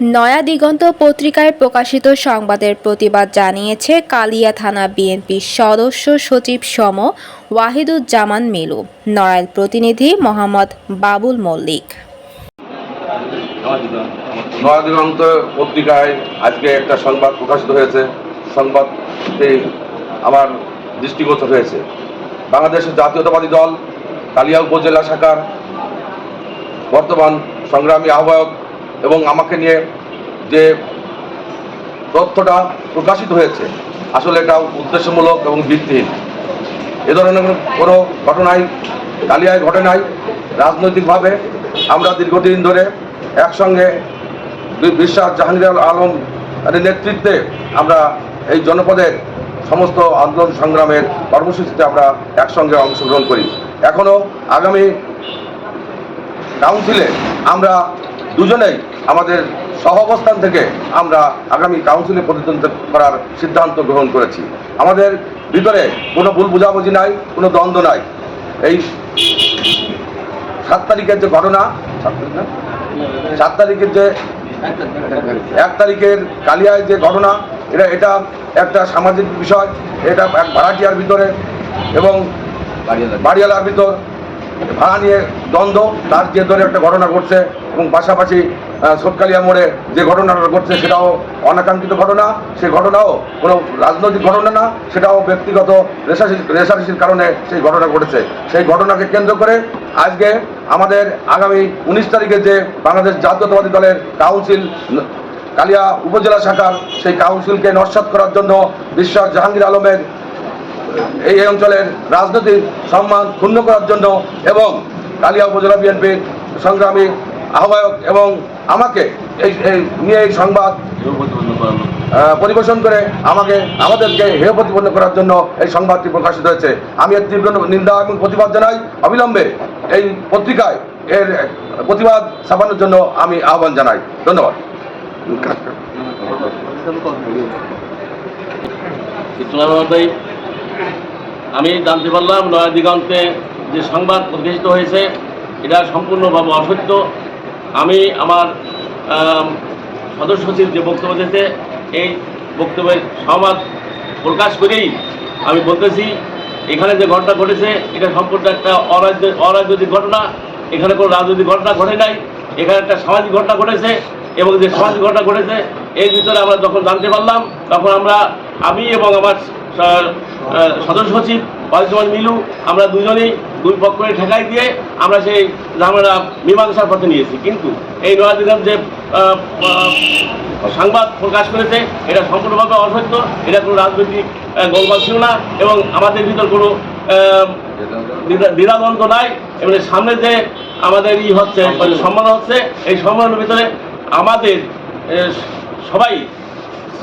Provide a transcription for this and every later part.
নয়া দিগন্ত পত্রিকায় প্রকাশিত সংবাদের প্রতিবাদ জানিয়েছে কালিয়া থানা বিএনপির সদস্য সচিব সম ওয়াহিদুজ্জামান মিলু, নড়াইল প্রতিনিধি মোহাম্মদ বাবুল মল্লিক। নয়াদিগন্ত পত্রিকায় আজকে একটা সংবাদ প্রকাশিত হয়েছে। সংবাদটি আমার দৃষ্টিগোচর হয়েছে। বাংলাদেশের জাতীয়তাবাদী দল কালিয়া উপজেলা শাখার বর্তমান সংগ্রামী আহ্বায়ক এবং আমাকে নিয়ে যে তথ্যটা প্রকাশিত হয়েছে, আসলে এটা উদ্দেশ্যমূলক এবং ভিত্তিহীন। এ ধরনের কোনো- ঘটনাই কালিয়ায় ঘটে নাই। রাজনৈতিকভাবে আমরা দীর্ঘদিন ধরে একসঙ্গে বিশ্বাস, জাহাঙ্গীর আলম নেতৃত্বে আমরা এই জনপদের সমস্ত আন্দোলন সংগ্রামের কর্মসূচিতে আমরা একসঙ্গে অংশগ্রহণ করি। এখনও আগামী কাউন্সিলে আমরা দুজনেই আমাদের সহ অবস্থান থেকে আমরা আগামী কাউন্সিলে প্রতিদ্বন্দ্বিতা করার সিদ্ধান্ত গ্রহণ করেছি। আমাদের ভিতরে কোনো ভুল বোঝাবুঝি নাই, কোনো দ্বন্দ্ব নাই। এই সাত তারিখের যে ঘটনা, সাত তারিখের যে এক তারিখের কালিয়ায় যে ঘটনা, এটা এটা একটা সামাজিক বিষয়, এটা এক ভাড়াটিয়ার ভিতরে এবং বাড়িওয়ালার ভিতর। ভাড়া নিয়ে দ্বন্দ্ব, তার যে ধরে একটা ঘটনা ঘটছে এবং পাশাপাশি সোটকালিয়া মোড়ে যে ঘটনাটা ঘটছে সেটাও অনাকাঙ্ক্ষিত ঘটনা। সেই ঘটনাও কোনো রাজনৈতিক ঘটনা না, সেটাও ব্যক্তিগত রেশারেশির কারণে সেই ঘটনা ঘটেছে। সেই ঘটনাকে কেন্দ্র করে আজকে আমাদের আগামী উনিশ তারিখে যে বাংলাদেশ জাতীয়তাবাদী দলের কাউন্সিল কালিয়া উপজেলা শাখার সেই কাউন্সিলকে নস্বাত করার জন্য বিশ্বাস জাহাঙ্গীর আলমের এই অঞ্চলের রাজনৈতিক সম্মান ক্ষুণ্ণ করার জন্য এবং কালিয়া উপজেলা বিএনপির সংগ্রামী আহ্বায়ক এবং আমাকে এই এই নিয়ে এই সংবাদ পরিবেশন করে আমাকে আমাদেরকে হেয় প্রতিপন্ন করার জন্য এই সংবাদটি প্রকাশিত হয়েছে। আমি এর তীব্র নিন্দা এবং প্রতিবাদ জানাই। অবিলম্বে এই পত্রিকায় এর প্রতিবাদ ছাপানোর জন্য আমি আহ্বান জানাই। ধন্যবাদ। ইসলাম ভাই আমি জানতে পারলাম নয়া দিগন্তে যে সংবাদ প্রকাশিত হয়েছে এটা সম্পূর্ণভাবে অসত্য। আমি আমার আম, সদস্য সচিব যে বক্তব্য দিয়েছে এই বক্তব্যের সংবাদ প্রকাশ করেই আমি বলতেছি এখানে যে ঘটনা ঘটেছে এটা সম্পূর্ণ একটা অরাজনৈতিক ঘটনা। এখানে কোনো রাজনৈতিক ঘটনা ঘটে নাই এখানে একটা সামাজিক ঘটনা ঘটেছে এবং যে সামাজিক ঘটনা ঘটেছে এর ভিতরে আমরা যখন জানতে পারলাম তখন আমরা আমি এবং আমার সদস্য সচিব ওয়াইজমান মিলু আমরা দুজনেই দুই পক্ষের ঠেকাই দিয়ে আমরা সেই আমরা মীমাংসার পথে নিয়েছি। কিন্তু এই নয়াদিগম যে সংবাদ প্রকাশ করেছে এটা সম্পূর্ণভাবে অসত্য। এটা কোনো রাজনৈতিক গোলমাল ছিল না এবং আমাদের ভিতর কোনো দ্বিধাদ্বন্দ্ব নাই। এবং সামনে যে আমাদের ই হচ্ছে মানে সম্মান হচ্ছে এই সম্মানের ভিতরে আমাদের সবাই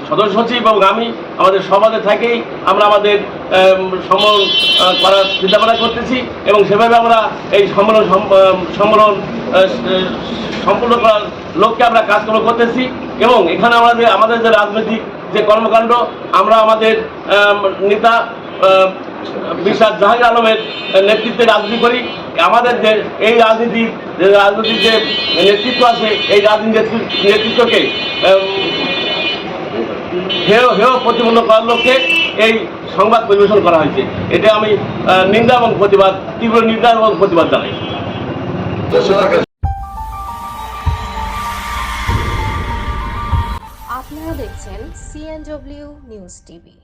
সদস্য সচিব এবং আমি আমাদের সমাজে থাকেই আমরা আমাদের আম, সম্মেলন করার চিন্তাভাবনা করতেছি এবং সেভাবে আমরা এই সম্মেলন সম- সম্মেলন সম্পূর্ণ করার লক্ষ্যে আমরা কাজকর্ম করতেছি এবং এখানে আমাদের আমাদের যে রাজনৈতিক যে কর্মকাণ্ড আমরা আমাদের নেতা বিশ্বাস জাহাঙ্গীর আলমের নেতৃত্বে রাজনীতি করি। আমাদের যে এই রাজনীতির যে নেতৃত্ব আছে এই রাজনীতি নেতৃত্ব- নেতৃত্বকে হেয় হেয় প্রতিপন্ন করার লক্ষ্যে এই সংবাদ পরিবেশন করা হয়েছে। এটা আমি নিন্দা এবং প্রতিবাদ, তীব্র নিন্দা এবং প্রতিবাদ জানাই। আপনারা দেখছেন সিএনডব্লিউ নিউজ টিভি